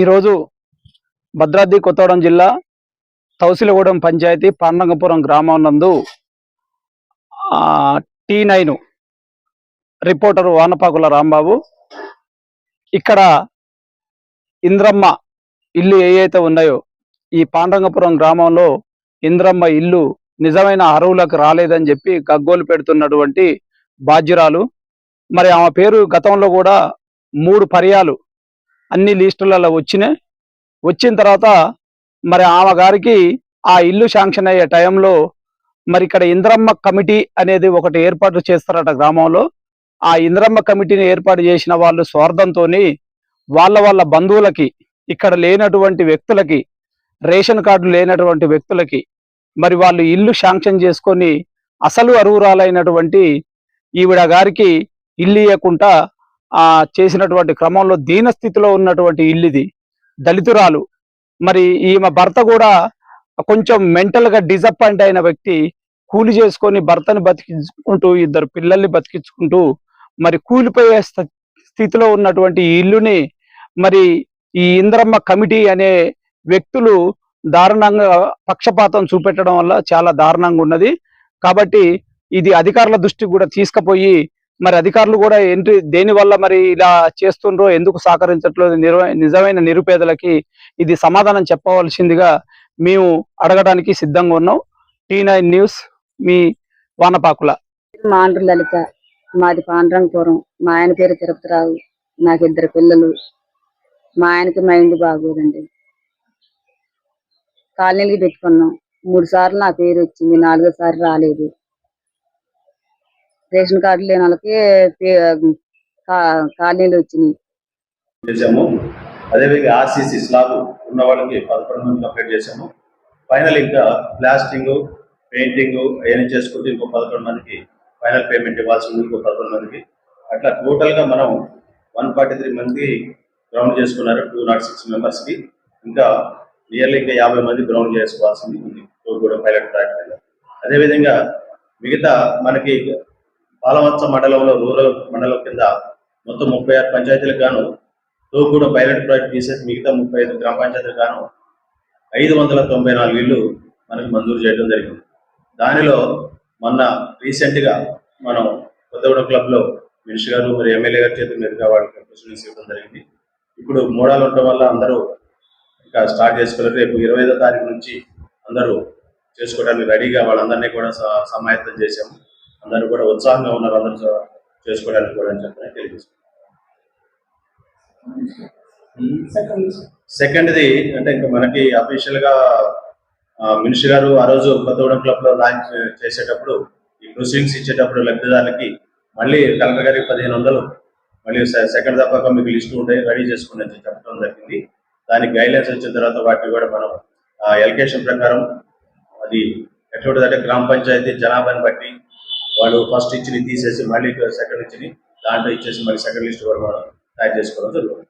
ఈరోజు భద్రాద్రి కొత్తగూడెం జిల్లా తౌసిలగూడెం పంచాయతీ పాండంగపురం గ్రామం నందు T nine reporter Vanapakula Rambabu ఇక్కడ ఇంద్రమ్మ ఇల్లు ఏవైతే ఉన్నాయో ఈ పాండంగపురం గ్రామంలో ఇంద్రమ్మ ఇల్లు నిజమైన అరువులకు రాలేదని చెప్పి గగ్గోలు పెడుతున్నటువంటి బాధ్యురాలు. మరి ఆమె పేరు గతంలో కూడా మూడు పర్యాలు అన్ని లిస్టులలో వచ్చినాయి. వచ్చిన తర్వాత మరి ఆమె గారికి ఆ ఇల్లు శాంక్షన్ అయ్యే టైంలో మరి ఇక్కడ ఇంద్రమ్మ కమిటీ అనేది ఒకటి ఏర్పాటు చేస్తారట గ్రామంలో. ఆ ఇంద్రమ్మ కమిటీని ఏర్పాటు చేసిన వాళ్ళు స్వార్థంతో వాళ్ళ వాళ్ళ బంధువులకి ఇక్కడ లేనటువంటి వ్యక్తులకి రేషన్ కార్డు లేనటువంటి వ్యక్తులకి మరి వాళ్ళు ఇల్లు శాంక్షన్ చేసుకొని అసలు అరువురాలైనటువంటి ఈవిడ గారికి ఇల్లు ఇవ్వకుండా చేసినటువంటి క్రమంలో దీన స్థితిలో ఉన్నటువంటి ఇల్లు ఇది దళితురాలు. మరి ఈమె భర్త కూడా కొంచెం మెంటల్గా డిసప్పాయింట్ అయిన వ్యక్తి కూలి చేసుకొని భర్తని బతికించుకుంటూ ఇద్దరు పిల్లల్ని బతికించుకుంటూ మరి కూలిపోయే స్థితిలో ఉన్నటువంటి ఇల్లుని మరి ఈ ఇంద్రమ్మ కమిటీ అనే వ్యక్తులు దారుణంగా పక్షపాతం చూపెట్టడం వల్ల చాలా దారుణంగా ఉన్నది. కాబట్టి ఇది అధికారుల దృష్టికి కూడా తీసుకుపోయి మరి అధికారులు కూడా ఎంటి దేని వల్ల మరి ఇలా చేస్తుండ్రో ఎందుకు సహకరించట్లేదు నిజమైన నిరుపేదలకి ఇది సమాధానం చెప్పవలసిందిగా మేము అడగడానికి సిద్ధంగా ఉన్నాం. టీ నైన్ న్యూస్ మీ వానపాకుల. మాండ్రు లలిత మాది పాండ్రంపురం మా ఆయన పేరు తిరుపతిరావు నాకు ఇద్దరు పిల్లలు. మా ఆయనకి మైండ్ బాగోదండి. కాలనీలకి పెట్టుకున్నాం. మూడు సార్లు నా పేరు వచ్చింది నాలుగోసారి రాలేదు. రేషన్ కార్డు లేని వాళ్ళకి పే- కాలనీలు వచ్చినాయి. చేశాము. అదేవిధంగా ఆర్సీసీ స్లాబ్ ఉన్న వాళ్ళకి పదకొండు మంది కంప్లీట్ చేశాము. ఫైనల్ ఇంకా ప్లాస్టింగ్ పెయింటింగ్ అవన్నీ చేసుకుంటూ ఇంకో పదకొండు మందికి ఫైనల్ పేమెంట్ ఇవ్వాల్సి ఉంది ఇంకో పదకొండు మందికి. అట్లా టోటల్గా మనం వన్ ఫార్టీ త్రీ మంది గ్రౌండ్ చేసుకున్నారు టూ నాట్ సిక్స్ మెంబర్స్కి. ఇంకా నియర్లీ ఇంకా యాభై మంది గ్రౌండ్ చేసుకోవాల్సింది ఉంది. కూడా పైలట్ ప్రాజెక్ట్ అదేవిధంగా మిగతా మనకి పాలవత్స మండలంలో రూరల్ మండలం కింద మొత్తం ముప్పై ఆరు పంచాయతీలకు గాను తోగూడెం పైలట్ ప్రాజెక్ట్ తీసేసి మిగతా ముప్పై ఐదు గ్రామ పంచాయతీలకు గాను ఐదు వందల తొంభై నాలుగు ఇళ్ళు మనకు మంజూరు చేయడం జరిగింది. దానిలో మొన్న రీసెంట్గా మనం కొత్తగూడెం క్లబ్లో మినిషి గారు మరి ఎమ్మెల్యే గారి చేతుల మీదుగా వాళ్ళకి ప్రొసీడింగ్స్ ఇవ్వడం జరిగింది. ఇప్పుడు మూడాలు ఉండటం వల్ల అందరూ ఇంకా స్టార్ట్ చేసుకోలేరు. రేపు ఇరవై ఐదో తారీఖు నుంచి అందరూ చేసుకోవడానికి రెడీగా వాళ్ళందరినీ కూడా స- సమాయత్తం చేశాము. అందరూ కూడా ఉత్సాహంగా ఉన్నారు అందరూ చేసుకోవడానికి కూడా అని చెప్పి తెలియజేస్తున్నాం సెకండ్ది అంటే ఇంకా మనకి అఫీషియల్గా మినిషి గారు ఆ రోజు కొత్తగూడెం క్లబ్లో లాంచ్ చేసేటప్పుడు ఈ ప్రొసీడింగ్స్ ఇచ్చేటప్పుడు లబ్ధిదారులకి మళ్ళీ కలెక్టర్ గారికి పదిహేను వందలు మళ్ళీ సెకండ్ తప్పక మీకు లిస్ట్ ఉంటాయి రెడీ చేసుకోండి అని చెప్పడం జరిగింది. దానికి గైడ్లైన్స్ వచ్చిన తర్వాత వాటిని కూడా మనం ఎలకేషన్ ప్రకారం అది ఎటువంటిదంటే గ్రామ పంచాయతీ జనాభాని బట్టి వాళ్ళు ఫస్ట్ ఇచ్చిన తీసేసి మళ్ళీ సెకండ్ ఇచ్చిన దాంట్లో ఇచ్చేసి మళ్ళీ సెకండ్ లిస్ట్ కూడా మనం తయారు చేసుకోవడం జరుగుతుంది.